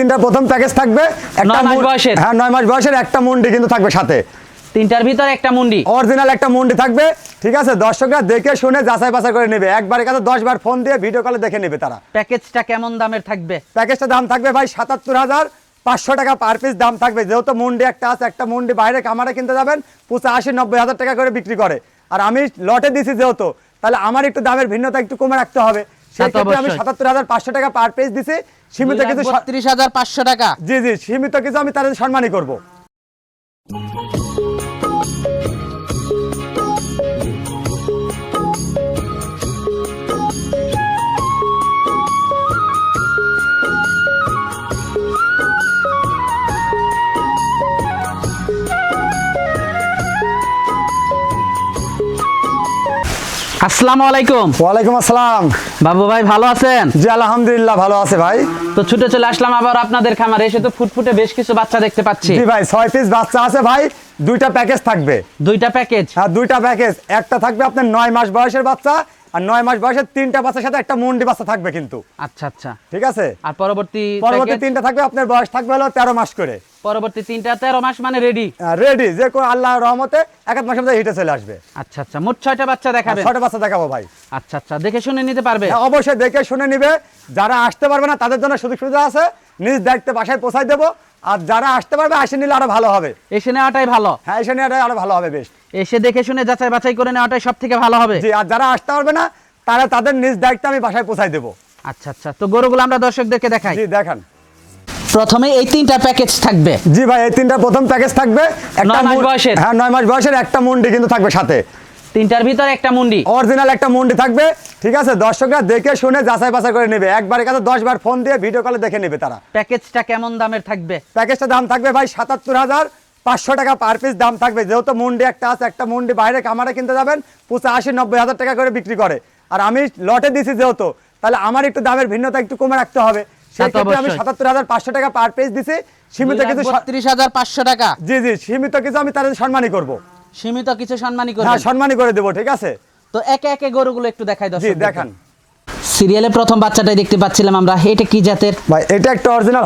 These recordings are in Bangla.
তিনটা প্রথম প্যাকেজ থাকবে একটা মাস বয়সের? হ্যাঁ নয় মাস বয়সের একটা মুন্ডি কিন্তু থাকবে সাথে। তিনটার ভিতরে একটা মুন্ডি। অরিজিনাল একটা মুন্ডি থাকবে ঠিক আছে? দর্শকরা দেখে শুনে যাচাই বাছাই করে নেবে। একবারের কাছে দশ বার ফোন দিয়ে ভিডিও কলে দেখে নেবে তারা। প্যাকেজটা কেমন দামের থাকবে? প্যাকেজটা দাম থাকবে ভাই সাতাত্তর হাজার পাঁচশো টাকা পার পিস দাম থাকবে। যেহেতু মুন্ডি একটা আছে একটা মুন্ডি বাইরে কামারে কিনতে যাবেন পঁচাশি নব্বই হাজার টাকা করে বিক্রি করে। আর আমি লটে দিছি যেহেতু তাহলে আমার একটু দামের ভিন্নতা একটু কমে রাখতে হবে। আমি সাতাত্তর হাজার পাঁচশো টাকা পার পেজ দিছি। সীমিত কিছু হাজার পাঁচশো টাকা। জি জি সীমিত কিছু আমি তাদের সম্মানই করব। আসসালামু আলাইকুম। ওয়ালাইকুম আসসালাম। বাবু ভাই ভালো আছেন? জি আলহামদুলিল্লাহ ভালো আছে ভাই। তো ছুটে চলে আসলাম আবার আপনাদের খামারে এসে তো ফুটফুটে বেশ কিছু বাচ্চা দেখতে পাচ্ছি। জি ভাই ছয় পিস বাচ্চা আছে ভাই দুইটা প্যাকেজ থাকবে। দুইটা প্যাকেজ আর দুইটা প্যাকেজ একটা থাকবে আপনার নয় মাস বয়সের বাচ্চা আর নয় মাস বয়সের তিনটা বাচ্চার সাথে একটা মুন্ডি বাচ্চা থাকবে কিন্তু। আচ্ছা আচ্ছা। ঠিক আছে? আর পরবর্তী পরবর্তী? তিনটা থাকবে আপনার বয়স থাকবে হলো তেরো মাস করে। পরবর্তী তিনটা তেরো মাস মানে রেডি রেডি যে কোনো আল্লাহ রহমতে এক এক মাসের মধ্যে হিটে চলে আসবে। আচ্ছা আচ্ছা মোট ছয়টা বাচ্চা দেখাবে ছটা বাচ্চা দেখাবো ভাই। আচ্ছা আচ্ছা দেখে শুনে নিতে পারবে? হ্যাঁ, অবশ্যই দেখে শুনে নিবে। যারা আসতে পারবে না তাদের জন্য সুযোগ সুবিধা আছে। নিজ দায়িত্বে বাসায় পৌঁছাই দেবো। আর যারা আসতে পারবে আসে নিলে আরও ভালো হবে। এসে নেওয়াটাই ভালো। হ্যাঁ এসে নিয়ে আরও ভালো হবে বেশ। এসে দেখে শুনে যাচাই বাছাই করে নেওয়াটাই সব থেকে ভালো হবে। জি আর যারা আসতে পারবে না তারা তাদের নিজ দায়িত্বে আমি বাসায় পৌঁছাই দেবো। আচ্ছা আচ্ছা তো গরুগুলো আমরা দর্শকদেরকে দেখাই। জি দেখান। প্রথমে এই তিনটা প্যাকেজ থাকবে। জি ভাই এই তিনটা প্রথম প্যাকেজ থাকবে। একটা মাস বয়সের? হ্যাঁ নয় মাস বয়সের একটা মুন্ডি কিন্তু থাকবে সাথে। তিনটার ভিতরে একটা মুন্ডি। অরিজিনাল একটা মুন্ডি থাকবে ঠিক আছে? দর্শকরা দেখে শুনে যাচাই বাছাই করে নেবে। একবারের কাছে দশ বার ফোন দিয়ে ভিডিও কলে দেখে নেবে তারা। প্যাকেজটা কেমন দামের থাকবে? প্যাকেজটা দাম থাকবে ভাই সাতাত্তর হাজার পাঁচশো টাকা পার পিস দাম থাকবে। যেহেতু মুন্ডি একটা আছে একটা মুন্ডি বাইরে কামারে কিনতে যাবেন পঁচাশি নব্বই হাজার টাকা করে বিক্রি করে। আর আমি লটে দিছি যেহেতু তাহলে আমার একটু দামের ভিন্নতা একটু কমে রাখতে হবে। আমি সাতাত্তর হাজার পাঁচশো টাকা পার পিস দিছি। সীমিত কিছু স- হাজার পাঁচশো টাকা। জি জি সীমিত কিছু আমি তাদের সম্মানই করব। সীমিত কিছু সম্মানী হ্যাঁ সম্মানই করে দেবো ঠিক আছে? তো একে একে গরুগুলো একটু দেখাই দর্শক দেখান। সিরিয়ালে প্রথম বাচ্চাটাই দেখতে পাচ্ছিলাম আমরা। এটা কি জাতের? ভাই এটা একটা অরিজিনাল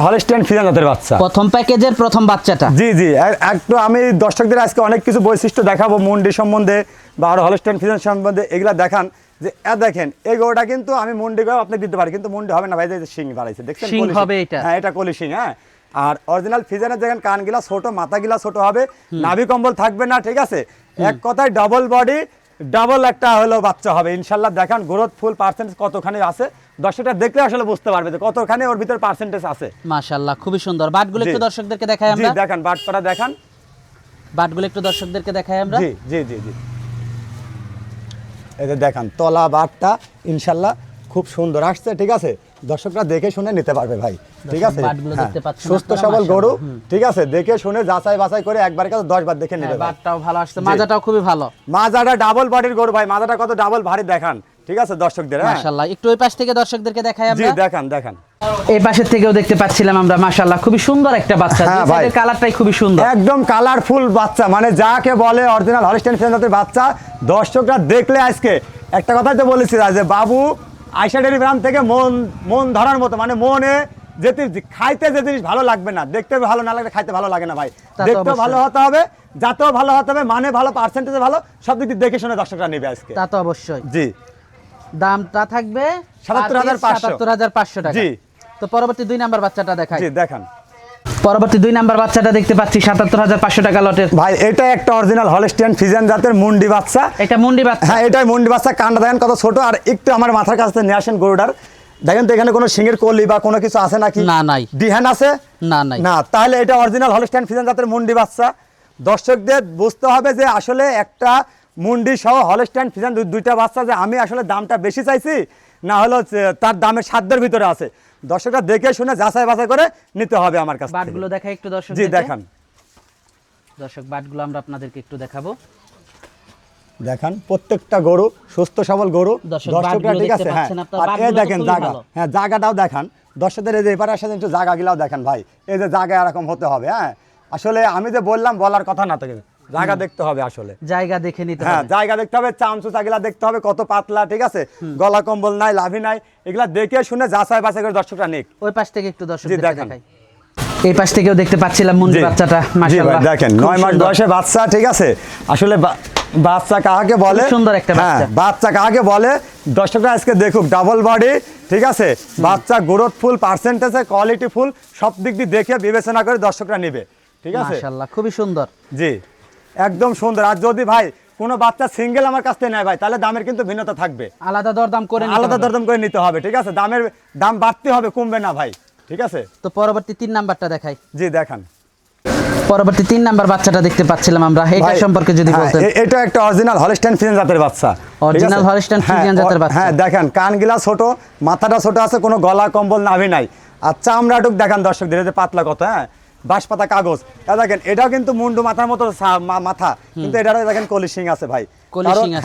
জাতের বাচ্চা। প্রথম প্যাকেজের প্রথম বাচ্চাটা। জি জি একটু আমি দর্শকদের আজকে অনেক কিছু বৈশিষ্ট্য দেখাবো মুন্ডি সম্বন্ধে বা আরও হলস্টিয়ান ফিজান সম্বন্ধে এগুলা দেখান। যে দেখেন এই গরুটা কিন্তু আমি মুন্ডি করে আপনি দিতে পারি কিন্তু মুন্ডি হবে না ভাই যে সিং বাড়াইছে দেখছেন? শিং হবে এটা। হ্যাঁ এটা কলি সিং হ্যাঁ? আর অরিজিনাল ফিজানের দেখেন কানগুলা ছোট মাথাগুলা ছোট হবে নাভি কম্বল থাকবে না ঠিক আছে? এক কথায় ডাবল বডি ডাবল একটা হলো বাচ্চা হবে ইনশাল্লাহ। দেখান গ্রোথ ফুল পার্সেন্টেজ কতখানি আছে দর্শকটা দেখলে আসলে বুঝতে পারবে যে কতখানি ওর ভিতর পার্সেন্টেজ আছে। মাশাআল্লাহ খুবই সুন্দর। বাটগুলো জি। একটু দর্শকদেরকে দেখাই জি আমরা। দেখান বাট করা দেখান। বাটগুলো একটু দর্শকদেরকে দেখাই আমরা। জি জি জি জি। যে দেখান তলা বাটটা ইনশাল্লাহ খুব সুন্দর আসছে ঠিক আছে? দর্শকরা দেখে শুনে নিতে পারবে ভাই ঠিক আছে? হ্যাঁ, সুস্থ সবল গরু ঠিক আছে? দেখে শুনে যাচাই বাছাই করে একবার কাছে দশ বার দেখে নেবে হ্যাঁ, ভাই। বাটটাও ভালো আসছে মাজাটাও খুবই ভালো। মাজাটা ডাবল বাড়ির গরু ভাই মাজাটা কত ডাবল ভারী দেখান ঠিক আছে দর্শকদের হ্যাঁ? মাশাআল্লাহ একটু ওই পাশ থেকে দর্শকদেরকে দেখাই জি দেখান দেখান। এই পাশের থেকেও দেখতে পাচ্ছিলাম আমরা মাশাআল্লাহ খুবই সুন্দর একটা বাচ্চা। হ্যাঁ। সাইডের কালারটাই খুবই সুন্দর। একদম কালারফুল বাচ্চা মানে যাকে বলে অরিজিনাল হলিস্টেন ফিজানের বাচ্চা দর্শকরা দেখলে আজকে একটা কথাই তো বলেছি যে বাবু আইসা ডেরি থেকে মন মন ধরার মতো মানে মনে যেতে খাইতে যে জিনিস ভালো লাগবে না দেখতে ভালো না লাগলে খাইতে ভালো লাগে না ভাই। দেখতে ভালো হতে হবে যাতেও ভালো হতে হবে মানে ভালো পার্সেন্টেজ ভালো সব দিক দেখে শুনে দর্শকরা নেবে আজকে। তা তো অবশ্যই। জি। দামটা থাকবে 77,500 সাতাত্তর হাজার পাঁচশো টাকা। জি। তো পরবর্তী দুই নাম্বার বাচ্চাটা দেখাই। জি দেখান। পরবর্তী দুই নাম্বার বাচ্চাটা দেখতে পাচ্ছি সাতাত্তর হাজার পাঁচশো টাকা লটের। ভাই এটা একটা অরিজিনাল হলিস্টিয়ান ফিজান জাতের মুন্ডি বাচ্চা। এটা মুন্ডি বাচ্চা। হ্যাঁ এটাই মুন্ডি বাচ্চা। কানটা দেখেন কত ছোট আর একটু আমার মাথার কাছে নিয়ে আসেন গরুটার। দেখেন তো এখানে কোনো সিংহের কলি বা কোনো কিছু আছে নাকি? না, নাই। ডিহান আছে? না নাই। না তাহলে এটা অরিজিনাল হলস্টাইন ফিজান জাতের মুন্ডি বাচ্চা। দর্শকদের বুঝতে হবে যে আসলে একটা মুন্ডি সহ হলস্টাইন ফিজান দুইটা বাচ্চা যে আমি আসলে দামটা বেশি চাইছি না হলো তার দামের সাধ্যের ভিতরে আছে। দর্শকরা দেখে শুনে যাচাই বাছাই করে নিতে হবে আমার কাছে বাটগুলো দেখাই একটু দর্শক জি দেখান। দর্শক বাটগুলো আমরা আপনাদেরকে একটু দেখাবো। দেখান প্রত্যেকটা গরু সুস্থ সবল গরু। দর্শক, দর্শকরা ঠিক আছে হ্যাঁ। আর এই দেখেন জায়গা। হ্যাঁ জায়গাটাও দেখান। দর্শকদের এই যে এবারে সাথে একটু জায়গা গিলাও দেখেন ভাই। এই যে জায়গা এরকম হতে হবে হ্যাঁ। আসলে আমি যে বললাম বলার কথা না তো জায়গা দেখতে হবে আসলে। জায়গা দেখে নিতে হ্যাঁ জায়গা দেখতে হবে চামচু চাগিলা দেখতে হবে কত পাতলা ঠিক আছে? গলা কম্বল নাই লাভি নাই এগুলা দেখে শুনে যাচাই বাছাই করে দর্শকরা নিক। ওই পাশ থেকে একটু দর্শক দেখান। এই পাশ থেকেও দেখতে পাচ্ছিলাম মুন্ডি। বাচ্চাটা মাশাআল্লাহ। দেখেন খুব নয় মাস বয়সে বাচ্চা ঠিক আছে? আসলে বাচ্চা কাকে বলে? সুন্দর একটা হ্যাঁ, বাচ্চা। বাচ্চা কাকে বলে? দর্শকরা আজকে দেখুক ডাবল বডি ঠিক আছে? বাচ্চা গ্রোথ ফুল পার্সেন্টেজে কোয়ালিটি ফুল সব দিক দিয়ে দেখে বিবেচনা করে দর্শকরা নিবে ঠিক আছে? মাশাআল্লাহ খুবই সুন্দর। জি। একদম সুন্দর। আর যদি ভাই কোনো বাচ্চা সিঙ্গেল আমার কাছ থেকে নেয় ভাই তাহলে দামের কিন্তু ভিন্নতা থাকবে। আলাদা দরদাম করে আলাদা দরদাম করে নিতে হবে ঠিক আছে? দামের দাম বাড়তে হবে কমবে না ভাই ঠিক আছে? তো পরবর্তী তিন নাম্বারটা দেখাই। জি দেখান। পরবর্তী তিন নাম্বার বাচ্চাটা দেখতে পাচ্ছিলাম আমরা। এটা সম্পর্কে যদি হ্যাঁ, বলতেন। এটা একটা অরিজিনাল হলস্টাইন ফিজিয়ান জাতের বাচ্চা আছে? Holstein হ্যাঁ, জাতের বাচ্চা। হ্যাঁ দেখেন কানগিলা ছোট মাথাটা ছোট আছে কোনো গলা কম্বল নাভি নাই। আর চামড়াটুক দেখান দর্শকদের যে পাতলা কত হ্যাঁ? বাঁশপাতা কাগজ। এটা দেখেন এটাও কিন্তু মুন্ডু মাথার মতো মাথা। কিন্তু এটারও দেখেন কলিশিং আছে ভাই।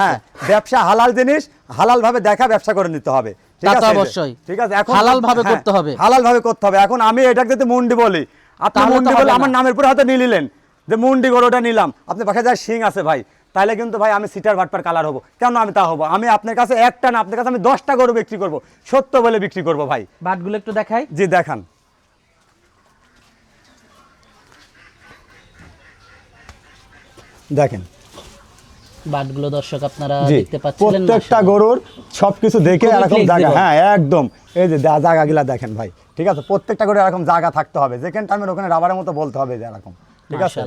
হ্যাঁ ব্যবসা হালাল জিনিস হালাল ভাবে দেখা ব্যবসা করে নিতে হবে। ঠিক আছে? অবশ্যই। ঠিক আছে এখন হালাল ভাবে হ্যাঁ, করতে হবে। হালাল ভাবে করতে হবে। এখন আমি এটাকে যদি মুন্ডি বলি আপনি মুন্ডি বলে আমার নামের পরে হয়তো যে মুন্ডি গরুটা নিলাম। আপনি পাখে যায় শিং আছে ভাই তাহলে কিন্তু ভাই আমি সিটার ভাটপার কালার হব। কেন আমি তা হব? আমি আপনার কাছে একটা না আপনার কাছে আমি দশটা গরু বিক্রি করব। সত্য বলে বিক্রি করব ভাই। বাটগুলো একটু দেখাই। জি দেখান। দেখেন। বাটগুলো দর্শক আপনারা দেখতে পাচ্ছেন প্রত্যেকটা গরুর সবকিছু দেখে এরকম জায়গা। হ্যাঁ একদম। এই যে জায়গাগুলা দেখেন ভাই ঠিক আছে? প্রত্যেকটা গরুর এরকম জায়গা থাকতে হবে। যেখানে টাইমের ওখানে রাবারের মতো বলতে হবে যে এরকম ঠিক আছে?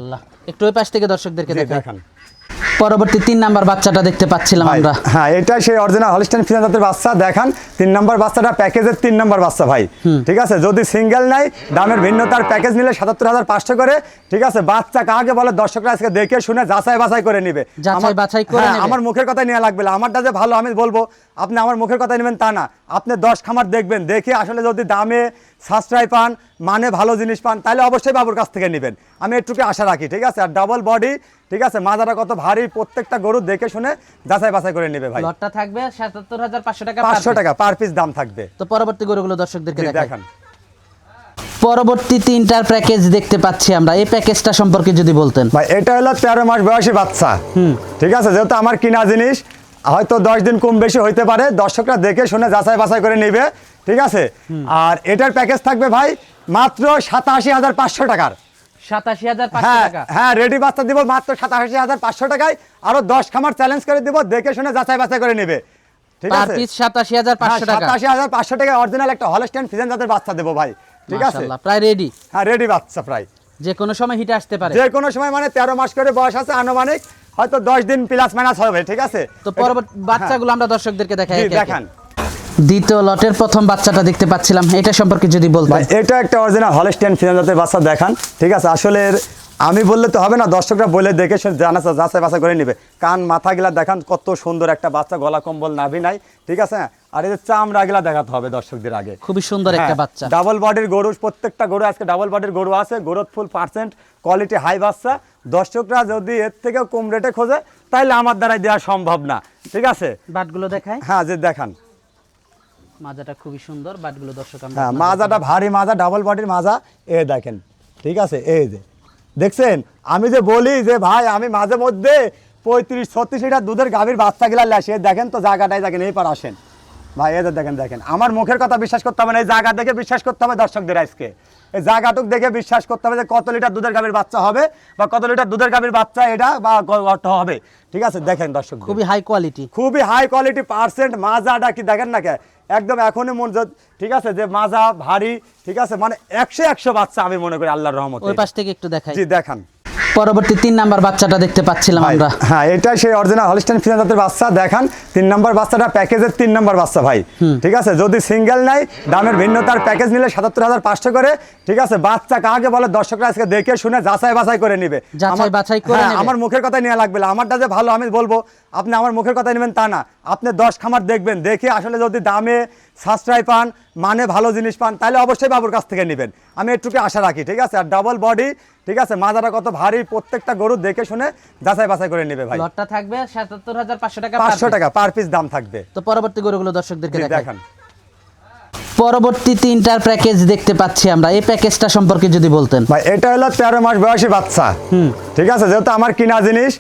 একটু ওই পাশ থেকে দর্শকদেরকে দেখান। পরবর্তী তিন নাম্বার বাচ্চাটা দেখতে পাচ্ছিলাম আমরা। হ্যাঁ এটা সেই অরিজিনাল হলিস্টাইন জাতের বাচ্চা দেখান। তিন নাম্বার বাচ্চাটা প্যাকেজের তিন নাম্বার বাচ্চা ভাই। ঠিক আছে? যদি সিঙ্গেল নাই দামের ভিন্নতার প্যাকেজ নিলে সাতাত্তর হাজার পাঁচশো করে। ঠিক আছে? বাচ্চা কাকে বলে? দর্শকরা আজকে দেখে শুনে যাচাই বাছাই করে নিবে। আমার- বাছাই করে হ্যাঁ, আমার মুখের কথা নেওয়া লাগবে আমারটা যে ভালো আমি বলব। আপনি আমার মুখের কথা নেবেন তা না। আপনি দশ খামার দেখবেন দেখে আসলে যদি দামে সাশ্রয় পান মানে ভালো জিনিস পান তাহলে অবশ্যই বাবুর কাছ থেকে নেবেন। আমি একটুকে আশা রাখি ঠিক আছে? আর ডাবল বডি ঠিক আছে? মাজাটা কত ভারী প্রত্যেকটা গরু দেখে শুনে যাচাই বাছাই করে নেবে ভাই। লটটা থাকবে সাতাত্তর হাজার পাঁচশো টাকা পাঁচশো টাকা পার পিস দাম থাকবে। তো পরবর্তী গরুগুলো দর্শকদেরকে দেখান। পরবর্তী তিনটার প্যাকেজ দেখতে পাচ্ছি আমরা। এই প্যাকেজটা সম্পর্কে যদি বলতেন। ভাই এটা হলো তেরো মাস বয়সী বাচ্চা। ঠিক আছে? যেহেতু আমার কিনা জিনিস হয়তো দশ দিন কম বেশি হইতে পারে। দর্শকরা দেখে শুনে যাচাই বাছাই করে নেবে। ঠিক আছে? আর এটার প্যাকেজ থাকবে ভাই মাত্র সাতাশি হাজার পাঁচশো টাকার। হ্যাঁ টাকা? হ্যাঁ রেডি বাচ্চা দিব মাত্র সাতাশি হাজার পাঁচশো টাকায়। আরও দশ খামার চ্যালেঞ্জ করে দিব দেখে শুনে যাচাই বাছাই করে নেবে। ঠিক আছে? সাতাশি হাজার পাঁচশো টাকা। সাতাশি হাজার পাঁচশো টাকা অরিজিনাল একটা হলস্টেন ফিজেন জাতের বাচ্চা দেবো ভাই। ঠিক আছে? প্রায় রেডি হ্যাঁ রেডি বাচ্চা প্রায়। যে কোনো সময় হিটে আসতে পারে। যে কোনো সময় মানে তেরো মাস করে বয়স আছে আনুমানিক। হয়তো দশ দিন প্লাস মাইনাস হবে ঠিক আছে? তো পরবর্তী বাচ্চাগুলো আমরা দর্শকদেরকে দেখাই। দেখান। দ্বিতীয় লটের প্রথম বাচ্চাটা দেখতে পাচ্ছিলাম এটা সম্পর্কে যদি বলতেন। এটা একটা অরিজিনাল হলস্টিয়ান ফিনাল জাতের বাচ্চা দেখান ঠিক আছে? আসলে আমি বললে তো হবে না দর্শকরা বলে দেখে শুনে জানা যাচাই বাছাই করে নিবে। কান মাথাগুলা দেখান কত সুন্দর একটা বাচ্চা গলা কম্বল নাভি নাই ঠিক আছে? আর এই যে চামড়াগুলা দেখাতে হবে দর্শকদের আগে। খুবই সুন্দর একটা বাচ্চা। ডাবল বডির গরু প্রত্যেকটা গরু আজকে ডাবল বডির গরু আছে growth full percent quality high বাচ্চা। দর্শকরা যদি এর থেকে কম রেটে খোঁজে তাহলে আমার দ্বারাই দেওয়া সম্ভব না। ঠিক আছে? বাটগুলো দেখাই। হ্যাঁ যে দেখান। মাজাটা খুবই সুন্দর বাটগুলো দর্শক আমরা হ্যাঁ মাজাটা ভারী মাজা ডাবল বডির মাজা। এ দেখেন ঠিক আছে? এই যে। দেখছেন? আমি যে বলি যে ভাই আমি মাঝে মধ্যে পঁয়ত্রিশ ছত্রিশ লিটার দুধের গাভীর বাচ্চা গিলা লেসে দেখেন তো জায়গাটাই দেখেন এই পার আসেন। ভাই এদের দেখেন দেখেন আমার মুখের কথা বিশ্বাস করতে হবে না এই জায়গা দেখে বিশ্বাস করতে হবে দর্শকদের আজকে। এই জায়গাটুক দেখে বিশ্বাস করতে হবে যে কত লিটার দুধের গাভীর বাচ্চা হবে বা কত লিটার দুধের গাভীর বাচ্চা এটা বা কত হবে। ঠিক আছে দেখেন দর্শক খুবই হাই কোয়ালিটি খুবই হাই কোয়ালিটি পার্সেন্ট মাজাটা কি দেখেন না কে? একদম এখনই মন ঠিক আছে যে মাজা ভারী ঠিক আছে মানে একশো একশো বাচ্চা আমি মনে করি আল্লাহর রহমত। ওই পাশ থেকে একটু দেখাই। জি দেখান। পরবর্তী তিন নাম্বার বাচ্চাটা দেখতে পাচ্ছিলাম আমরা। হ্যাঁ এটা সেই অরিজিনাল হলিস্টাইন ফিনান্সের জাতের বাচ্চা দেখান। তিন নাম্বার বাচ্চাটা প্যাকেজের তিন নাম্বার বাচ্চা ভাই। ঠিক আছে? যদি সিঙ্গেল নাই দামের ভিন্নতার প্যাকেজ নিলে সাতাত্তর হাজার পাঁচশো করে ঠিক আছে? বাচ্চা কাকে বলে দর্শকরা আজকে দেখে শুনে যাচাই বাছাই করে নিবে। আমার- হ্যাঁ, আমার মুখের কথা নিয়ে লাগবে আমারটা যে ভালো আমি বলব আপনি আমার মুখের কথা নেবেন তা না। আপনি দশ খামার দেখবেন দেখে আসলে যদি দামে সাশ্রয় পান মানে ভালো জিনিস পান তাহলে অবশ্যই বাবুর কাছ থেকে নেবেন। আমি একটুকে আশা রাখি ঠিক আছে? আর ডাবল বডি ঠিক আছে? মাজাটা কত ভারী প্রত্যেকটা গরু দেখে শুনে যাচাই বাছাই করে নেবে ভাই। লটটা থাকবে সাতাত্তর হাজার পাঁচশো টাকা পাঁচশো টাকা পার পিস দাম থাকবে। তো পরবর্তী গরুগুলো দর্শকদেরকে দেখান। পরবর্তী তিনটার প্যাকেজ দেখতে পাচ্ছি আমরা। এই প্যাকেজটা সম্পর্কে যদি বলতেন। ভাই এটা হলো তেরো মাস বয়সী বাচ্চা। ঠিক আছে? যেহেতু আমার কিনা জিনিস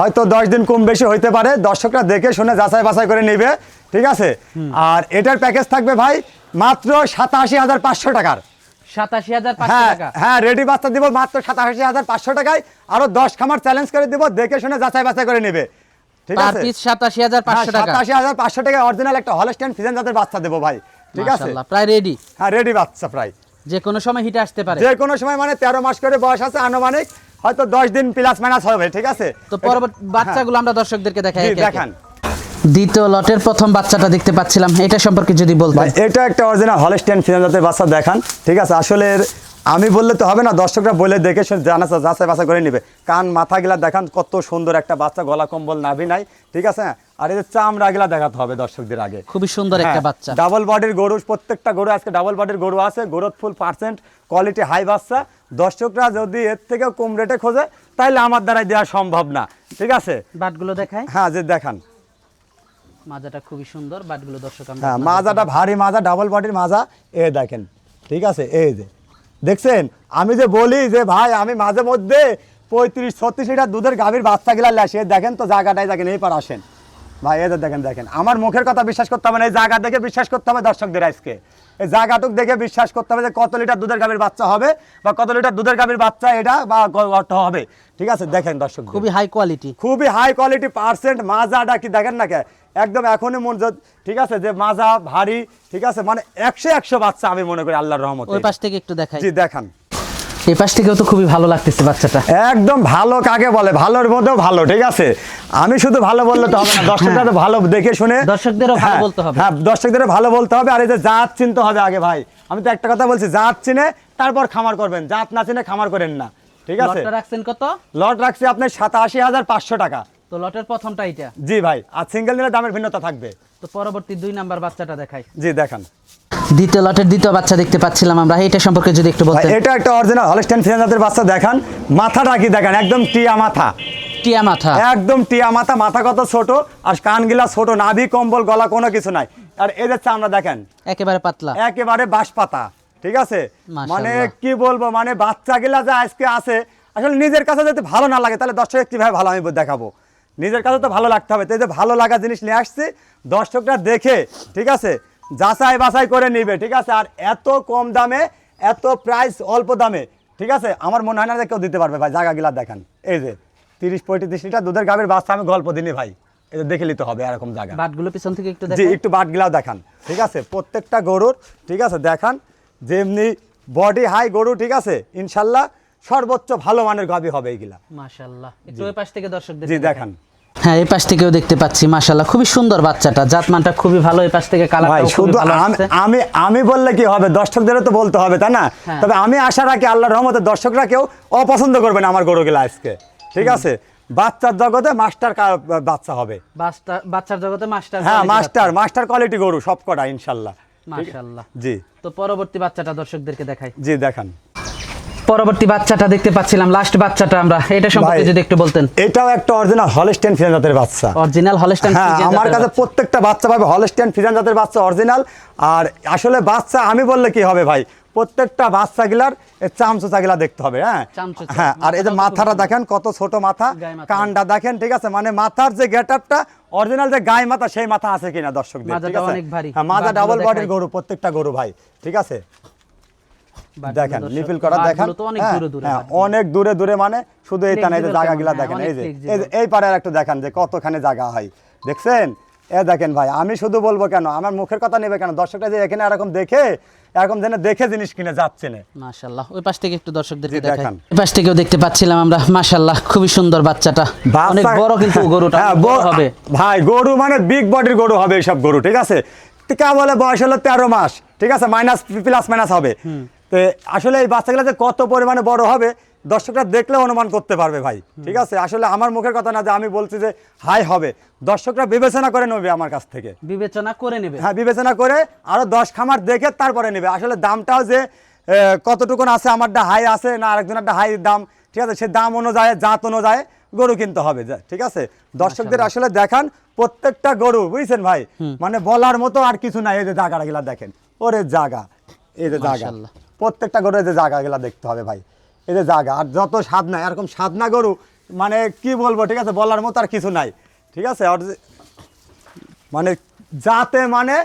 হয়তো দশ দিন কম বেশি হইতে পারে। দর্শকরা দেখে শুনে যাচাই বাছাই করে নেবে। ঠিক আছে? আর এটার প্যাকেজ থাকবে ভাই মাত্র সাতাশি হাজার পাঁচশো টাকার। সাতাশি হাজার হ্যাঁ টাকা? হ্যাঁ রেডি বাচ্চা দিব মাত্র সাতাশি হাজার পাঁচশো টাকায়। আরও দশ খামার চ্যালেঞ্জ করে দিব দেখে শুনে যাচাই বাছাই করে নেবে। ঠিক আছে? সাতাশি হাজার পাঁচশো টাকা। সাতাশি হাজার পাঁচশো টাকায় অরিজিনাল একটা হলস্টেন ফিজেন জাতের বাচ্চা দেবো ভাই। ঠিক আছে? প্রায় রেডি হ্যাঁ রেডি বাচ্চা প্রায়। যে কোনো সময় হিটে আসতে পারে। যে কোনো সময় মানে তেরো মাস করে বয়স আছে আনুমানিক। হয়তো দশ দিন প্লাস মাইনাস হবে ঠিক আছে? তো পরবর্তী বাচ্চাগুলো আমরা দর্শকদেরকে দেখাই। দেখান। দ্বিতীয় লটের প্রথম বাচ্চাটা দেখতে পাচ্ছিলাম এটা সম্পর্কে যদি বলতেন। এটা একটা অরিজিনাল হলস্টেন ফিজেন জাতের বাচ্চা দেখান। ঠিক আছে আসলে আমি বললে তো হবে না দর্শকরা বলে দেখে শুনে জানা যাচাই বাছাই করে নিবে। কান মাথা গিলা দেখান কত সুন্দর একটা বাচ্চা গলা কম্বল নাভি নাই ঠিক আছে? আর এই যে চামড়া গিলা দেখাতে হবে দর্শকদের আগে। খুবই সুন্দর একটা বাচ্চা। ডাবল বডির গরু প্রত্যেকটা গরু আজকে ডাবল বডির গরু আছে growth full percent quality high বাচ্চা। দর্শকরা যদি এর থেকে কম রেটে খোঁজে তাহলে আমার দ্বারাই দেওয়া সম্ভব না। ঠিক আছে? বাটগুলো দেখায় হ্যাঁ যে দেখান। মাজাটা খুবই সুন্দর বাটগুলো দর্শক হ্যাঁ মাজাটা ভারী মাজা ডাবল বডির মাজা। এ দেখেন ঠিক আছে? এই যে। দেখছেন? আমি যে বলি যে ভাই আমি মাঝে মধ্যে পঁয়ত্রিশ ছত্রিশ লিটার দুধের গাভীর বাচ্চা গিলা লেসে দেখেন তো জায়গাটাই দেখেন এই পার আসেন। ভাই এদের দেখেন দেখেন আমার মুখের কথা বিশ্বাস করতে হবে না এই জায়গা দেখে বিশ্বাস করতে হবে দর্শকদের আজকে। এই জায়গাটুক দেখে বিশ্বাস করতে হবে যে কত লিটার দুধের গাভীর বাচ্চা হবে বা কত লিটার দুধের গাভীর বাচ্চা এটা বা হবে। ঠিক আছে? দেখেন দর্শক খুবই হাই কোয়ালিটি খুবই হাই কোয়ালিটি পার্সেন্ট মাজাটা কি দেখেন না কে? একদম এখনই মন ঠিক আছে? যে মাজা ভারী ঠিক আছে? মানে একশো একশো বাচ্চা আমি মনে করি আল্লাহর রহমত। ওই পাশ থেকে একটু দেখাই। জি দেখান। এই পাশ থেকেও তো খুবই ভালো লাগতেছে বাচ্চাটা। একদম ভালো কাকে বলে? ভালোর মধ্যেও ভালো ঠিক আছে? আমি শুধু ভালো বললে তো হবে না। দর্শকরা তো ভালো দেখে শুনে দর্শকদেরও ভালো হ্যাঁ, বলতে হবে। হ্যাঁ দর্শকদেরও ভালো বলতে হবে। আর এই যে জাত চিনতে হবে আগে ভাই। আমি তো একটা কথা বলছি জাত চিনে তারপর খামার করবেন। জাত না চিনে খামার করেন না ঠিক আছে? লটটা রাখছেন কত? লট রাখছি হাজার পাঁচশো টাকা। তো লটের প্রথমটা এটা জি ভাই আর সিঙ্গেল নিলে দামের ভিন্নতা থাকবে। তো পরবর্তী দুই নাম্বার বাচ্চাটা দেখাই। জি দেখান। দ্বিতীয় লটের দ্বিতীয় বাচ্চা দেখতে পাচ্ছিলাম আমরা। এটা সম্পর্কে যদি একটু বলতেন। এটা একটা অরিজিনাল হলস্টেন ফিজান বাচ্চা দেখান। মাথাটা কি দেখেন? একদম টিয়া মাথা। টিয়া মাথা। একদম টিয়া মাথা মাথা কত ছোট আর কানগিলা ছোট নাভি কম্বল গলা কোনো কিছু নাই। আর এদের চামড়া দেখেন একেবারে পাতলা। একেবারে বাঁশ পাতা ঠিক আছে? মানে কি বলব মানে বাচ্চা গিলা যা আজকে আছে আসলে নিজের কাছে যদি ভালো না লাগে তাহলে দর্শক কীভাবে ভালো আমি দেখাবো? নিজের কাছে তো ভালো লাগতে হবে। তো এই যে ভালো লাগা জিনিস নিয়ে আসছি দর্শকরা দেখে ঠিক আছে? যাচাই বাছাই করে নিবে ঠিক আছে? আর এত কম দামে এত প্রাইস অল্প দামে ঠিক আছে? আমার মনে হয় না যে কেউ দিতে পারবে ভাই জায়গা গিলা দেখান। এই যে তিরিশ পঁয়ত্রিশ লিটার দুধের গাভীর বাচ্চা আমি গল্প দিনই ভাই। যে দেখে নিতে হবে এরকম জায়গা। বাটগুলো পিছন থেকে একটু জি একটু বাটগুলাও দেখান ঠিক আছে? প্রত্যেকটা গরুর ঠিক আছে দেখান যেমনি বডি হাই গরু ঠিক আছে? ইনশাল্লাহ সর্বোচ্চ ভালো মানের গাবি হবে এইগুলা। মাশাআল্লাহ একটু ওই পাশ থেকে দর্শকদের জি দেখান। হ্যাঁ এই পাশ থেকেও দেখতে পাচ্ছি মাশাআল্লাহ। খুবই সুন্দর বাচ্চাটা। জাতমানটা খুবই ভালো এই পাশ থেকে ভাই কালারটা খুবই ভালো আমি- আমি বললে কি হবে? দর্শকদেরও তো বলতে হবে তাই না? হ্যাঁ। তবে আমি আশা রাখি আল্লাহর রহমতে দর্শকরা কেউ অপছন্দ করবে না আমার গরুগুলা আজকে। ঠিক আছে? বাচ্চার জগতে মাস্টার বাচ্চা হবে। বাচ্চার জগতে মাস্টার হ্যাঁ মাস্টার মাস্টার কোয়ালিটি গরু সব কটা ইনশাল্লাহ মাশাআল্লাহ। জি। তো পরবর্তী বাচ্চাটা দর্শকদেরকে দেখাই। জি দেখান। পরবর্তী বাচ্চাটা দেখতে পাচ্ছিলাম লাস্ট বাচ্চাটা আমরা। এটা সম্পর্কে যদি একটু বলতেন। এটাও একটা অরিজিনাল হলস্টেন ফিজান জাতের বাচ্চা। অরিজিনাল হলস্টাইন হ্যাঁ আমার কাছে প্রত্যেকটা বাচ্চা পাবে হলস্টেন ফিজান জাতের বাচ্চা অরিজিনাল আর আসলে বাচ্চা আমি বললে কি হবে ভাই? প্রত্যেকটা বাচ্চা গিলার চামচুচা গিলা দেখতে হবে হ্যাঁ? হ্যাঁ আর এই যে মাথাটা দেখেন কত ছোট মাথা কানটা দেখেন ঠিক আছে? মানে মাথার যে গেটআপটা অরিজিনাল যে গায়ে মাথা সেই মাথা আছে কিনা দর্শকদের ঠিক মাজাটা আছে হ্যাঁ মাজা ডাবল বডির গরু প্রত্যেকটা গরু ভাই ঠিক আছে? দেখেন করা দেখেন অনেক হ্যাঁ, দূরে দূরে হ্যাঁ। অনেক দূরে দূরে মানে শুধু এই টানা এই যে জায়গাগুলা দেখেন এই যে এই যে একটু যে কতখানি জায়গা হয়। দেখছেন? এ দেখেন ভাই আমি শুধু বলব কেন আমার মুখের কথা নেবে কেন? দর্শকরা যে এখানে এরকম দেখে এরকম যেন দেখে জিনিস কিনে যাচ্ছে না। মাশাআল্লাহ ওই পাশ থেকে একটু দর্শকদেরকে দেখান। এই পাশ থেকেও দেখতে পাচ্ছিলাম আমরা মাশাআল্লাহ খুবই সুন্দর বাচ্চাটা। অনেক বড় কিন্তু গরুটা হ্যাঁ, বড় হবে। ভাই গরু মানে বিগ বডির গরু হবে এইসব গরু ঠিক আছে? টিকা বলে বয়স হলো তেরো মাস ঠিক আছে? মাইনাস প্লাস মাইনাস হবে। তো আসলে এই বাচ্চাগুলো যে কত পরিমাণে বড় হবে দর্শকরা দেখলে অনুমান করতে পারবে ভাই। ঠিক আছে? আসলে আমার মুখের কথা না যে আমি বলছি যে হাই হবে। দর্শকরা বিবেচনা করে নেবে আমার কাছ থেকে। বিবেচনা করে নেবে। হ্যাঁ বিবেচনা করে আরও দশ খামার দেখে তারপরে নেবে। আসলে দামটাও যে কতটুকুন আছে আমারটা হাই আছে না আরেকজনেরটা হাই দাম ঠিক আছে? সে দাম অনুযায়ী জাত অনুযায়ী গরু কিনতে হবে ঠিক আছে? দর্শকদের আসলে দেখান প্রত্যেকটা গরু বুঝছেন ভাই? মানে বলার মতো আর কিছু নাই। এই যে জায়গাটা গেলা দেখেন। ওরে জায়গা। এই যে জায়গা। প্রত্যেকটা গরু যে জায়গা গেলা দেখতে হবে ভাই। এই যে জায়গা আর যত সাধনা এরকম স্বাদ সাধনা গরু মানে কি বলব ঠিক আছে? বলার মতো আর কিছু নাই। ঠিক আছে? আর মানে যাতে মানে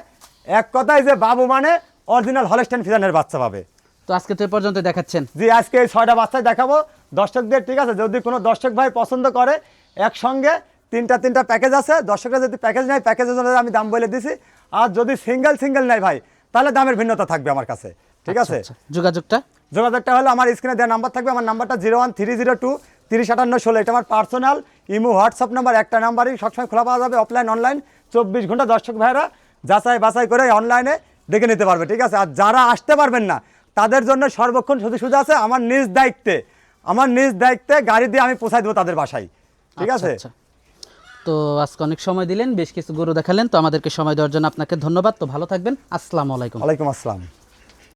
এক কথায় যে বাবু মানে অরিজিনাল হলস্টেন ফিজানের বাচ্চা পাবে। তো আজকে তো পর্যন্ত দেখাচ্ছেন। জি আজকে এই ছয়টা বাচ্চাই দেখাবো। দর্শকদের ঠিক আছে? যদি কোনো দর্শক ভাই পছন্দ করে একসঙ্গে তিনটা তিনটা প্যাকেজ আছে। দর্শকরা যদি প্যাকেজ নেয় প্যাকেজের জন্য আমি দাম বলে দিছি। আর যদি সিঙ্গেল সিঙ্গেল নেয় ভাই তাহলে দামের ভিন্নতা থাকবে আমার কাছে। ঠিক আছে? আচ্ছা, যোগাযোগটা? যোগাযোগটা হলো আমার স্ক্রিনে দেওয়া নাম্বার থাকবে আমার নাম্বারটা zero one three zero two তিরিশ আটান্ন ষোলো। এটা আমার পার্সোনাল ইমো হোয়াটসঅ্যাপ নাম্বার একটা নাম্বারই সবসময় খোলা পাওয়া যাবে অফলাইন অনলাইন চব্বিশ ঘণ্টা দর্শক ভাইরা যাচাই বাছাই করে অনলাইনে দেখে নিতে পারবে ঠিক আছে? আর যারা আসতে পারবেন না তাদের জন্য সর্বক্ষণ শুধু শুধু আছে আমার নিজ দায়িত্বে। আমার নিজ দায়িত্বে গাড়ি দিয়ে আমি পৌঁছাই দেবো তাদের বাসায়। ঠিক আচ্ছা, আছে? আচ্ছা। তো আজকে অনেক সময় দিলেন বেশ কিছু গরু দেখালেন তো আমাদেরকে সময় দেওয়ার জন্য আপনাকে ধন্যবাদ। তো ভালো থাকবেন। আসসালামু আলাইকুম। ওয়ালাইকুম আসসালাম।